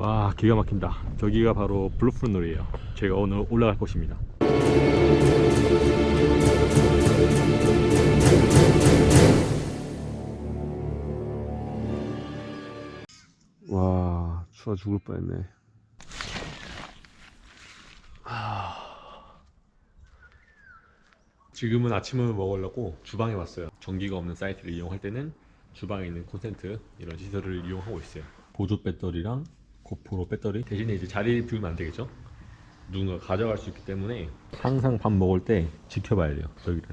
와 기가 막힌다. 저기가 바로 블루프론놀이에요. 제가 오늘 올라갈 곳입니다. 와 추워 죽을 뻔했네. 지금은 아침을 먹으려고 주방에 왔어요. 전기가 없는 사이트를 이용할 때는 주방에 있는 콘센트 이런 시설을 이용하고 있어요. 보조 배터리랑 고프로 배터리 대신에 이제 자리 비우면 안 되겠죠? 누군가 가져갈 수 있기 때문에 항상 밥 먹을 때 지켜봐야 돼요. 저기를.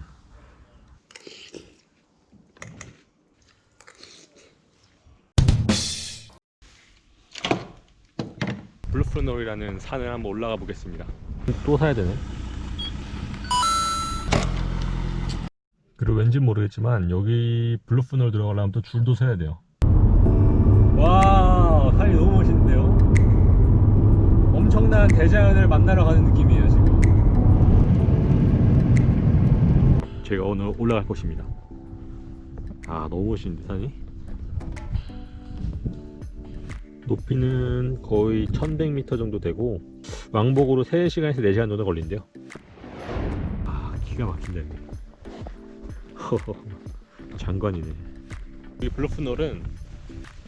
블루프로놀이라는 산을 한번 올라가 보겠습니다. 또 사야 되네. 그리고 왠지 모르겠지만 여기 블루프널 들어가려면 또 줄도 서야 돼요. 와 산이 너무 멋있는데요. 엄청난 대자연을 만나러 가는 느낌이에요 지금. 제가 오늘 올라갈 곳입니다. 아 너무 멋있는데 산이. 높이는 거의 1100m 정도 되고 왕복으로 3시간에서 4시간 정도 걸린대요. 아 기가 막힌다 여기. 장관이네. 여기 블루프놀은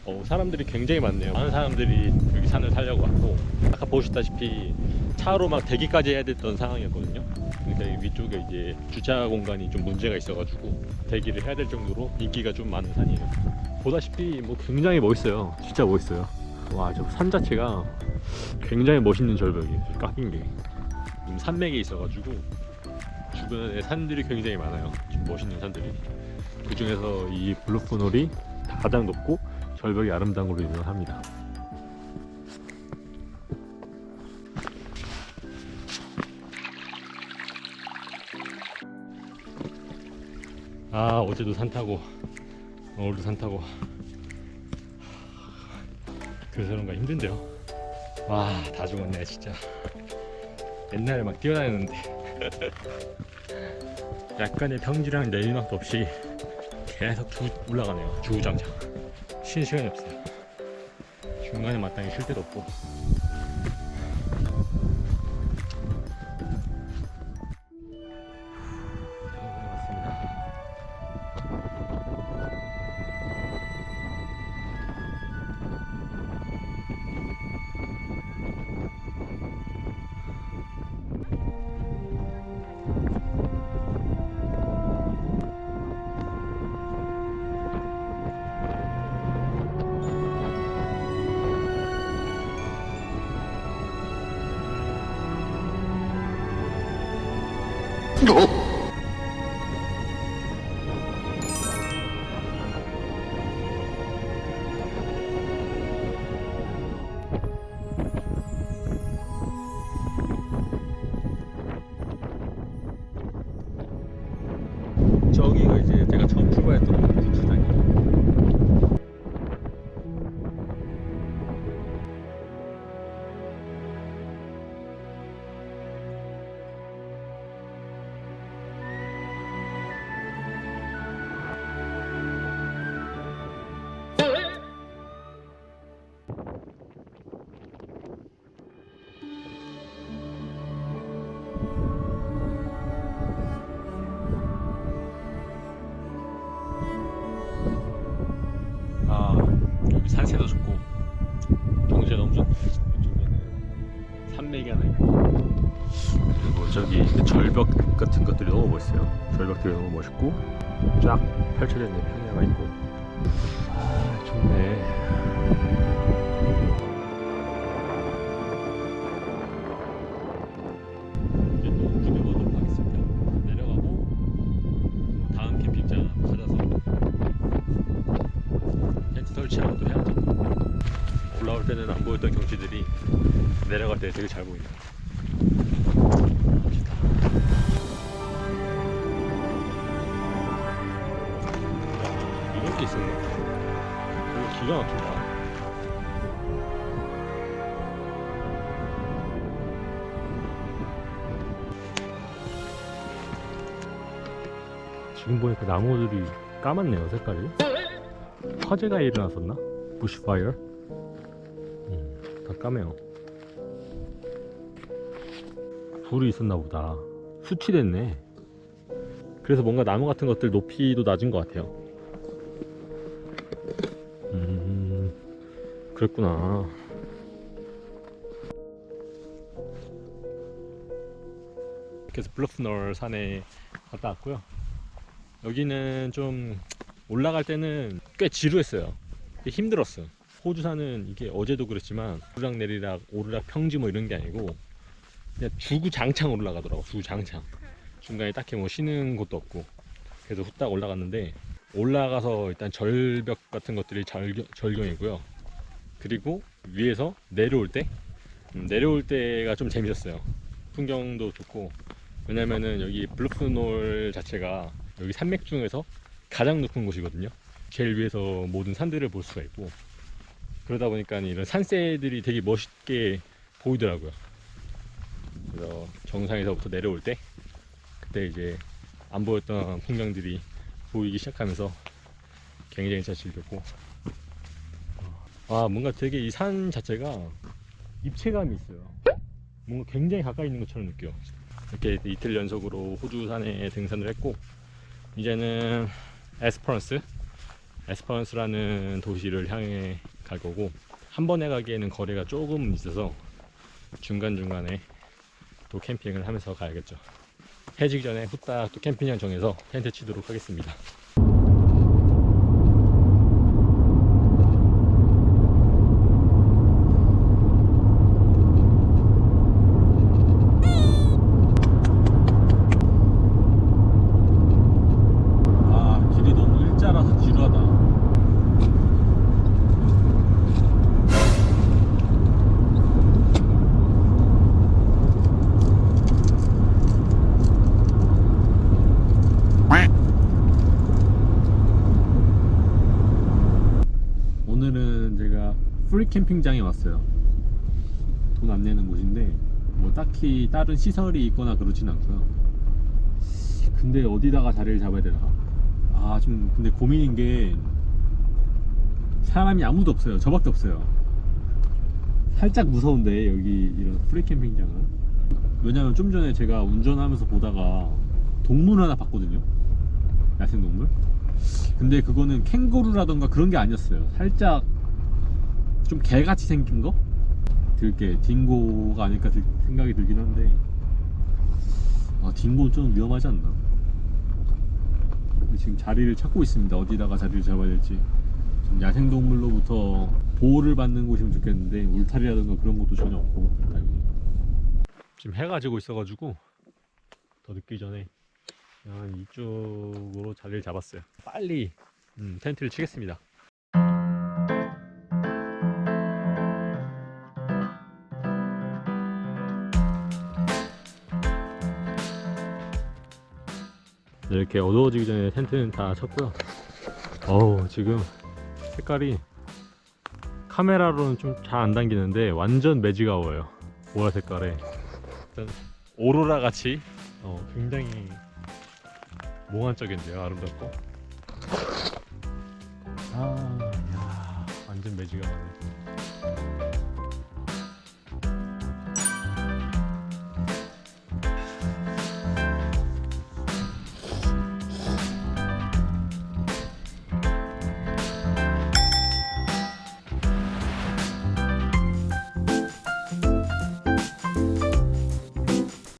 어, 사람들이 굉장히 많네요. 많은 사람들이 여기 산을 살려고 왔고 아까 보셨다시피 차로 막 대기까지 해야 됐던 상황이었거든요. 근데 여기 위쪽에 이제 주차 공간이 좀 문제가 있어가지고 대기를 해야 될 정도로 인기가 좀 많은 산이에요. 보다시피 뭐 굉장히 멋있어요. 진짜 멋있어요. 와 저 산 자체가 굉장히 멋있는 절벽이에요. 저 깎인 게 지금 산맥이 있어가지고 주변에 산들이 굉장히 많아요. 지금 멋있는 산들이. 그 중에서 이 블루프놀이 가장 높고 절벽이 아름다운 걸로 유명합니다. 아 어제도 산 타고 오늘도 산 타고 그래서 그런가 힘든데요. 와 다 죽었네 진짜. 옛날에 막 뛰어다녔는데. 약간의 평지랑 내리막도 없이 계속 쭉 올라가네요. 주구장창. 쉬는 시간이 없어요. 중간에 마땅히 쉴 데도 없고. 저기 그 절벽 같은 것들이 너무 멋있어요 절벽들이 너무 멋있고 쫙 펼쳐져 있는 평야가 있고 아 좋네 이제 또 우중에 가도록 하겠습니다 내려가고 또 다음 캠핑장 찾아서 텐트 설치하고 또 해야지. 올라올 때는 안 보였던 경치들이 내려갈 때 되게 잘 보인다. 기가 막힌다. 지금 보니까 나무들이 까맣네요 색깔이 화재가 일어났었나? 부시파이어? 음, 다 까매요. 불이 있었나 보다. 수치됐네. 그래서 뭔가 나무 같은 것들 높이도 낮은 것 같아요. 그랬구나. 그래서 블러프널 산에 갔다 왔고요. 여기는 좀 올라갈 때는 꽤 지루했어요. 꽤 힘들었어. 호주산은 이게 어제도 그랬지만 오르락 내리락 오르락 평지 뭐 이런 게 아니고 그냥 주구장창 올라가더라고. 주구장창. 중간에 딱히 뭐 쉬는 곳도 없고 그래서 후딱 올라갔는데 올라가서 일단 절벽 같은 것들이 절경, 절경이고요. 그리고 위에서 내려올 때 음, 내려올 때가 좀 재밌었어요. 풍경도 좋고 왜냐면은 여기 블루프놀 자체가 여기 산맥 중에서 가장 높은 곳이거든요. 제일 위에서 모든 산들을 볼 수가 있고 그러다 보니까 이런 산새들이 되게 멋있게 보이더라고요. 그래서 정상에서부터 내려올 때 그때 이제 안 보였던 풍경들이 보이기 시작하면서 굉장히 잘 즐겼고 아 뭔가 되게 이 산 자체가 입체감이 있어요. 뭔가 굉장히 가까이 있는 것처럼 느껴요. 이렇게 이틀 연속으로 호주 산에 등산을 했고 이제는 에스퍼런스 에스퍼런스라는 도시를 향해 갈 거고 한 번에 가기에는 거리가 조금 있어서 중간중간에 또 캠핑을 하면서 가야겠죠 해지기 전에 후딱 또 캠핑장 정해서 텐트 치도록 하겠습니다 아 길이 너무 일자라서 지루하다 오늘은 제가 프리 캠핑장에 왔어요. 돈 안 내는 곳인데 뭐 딱히 다른 시설이 있거나 그러진 않고요. 근데 어디다가 자리를 잡아야 되나? 아 좀 근데 고민인 게 사람이 아무도 없어요. 저밖에 없어요. 살짝 무서운데 여기 이런 프리 캠핑장은 왜냐면 좀 전에 제가 운전하면서 보다가 동물 하나 봤거든요. 야생동물. 근데 그거는 캥거루라던가 그런 게 아니었어요. 살짝 좀 개같이 생긴 거? 들게 딩고가 아닐까 들- 생각이 들긴 한데 아 딩고는 좀 위험하지 않나? 지금 자리를 찾고 있습니다. 어디다가 자리를 잡아야 될지. 좀 야생동물로부터 보호를 받는 곳이면 좋겠는데 울타리라든가 그런 것도 전혀 없고. 지금 해가 지고 있어가지고 더 늦기 전에 이쪽으로 자리를 잡았어요. 빨리 음, 텐트를 치겠습니다. 이렇게 어두워지기 전에 텐트는 다 쳤고요. 어우 지금 색깔이 카메라로는 좀 잘 안 당기는데 완전 매지가워요. 보라 색깔에 일단 오로라 같이 어, 굉장히 몽환적인데요 아름답고 아, 야, 완전 매지가네.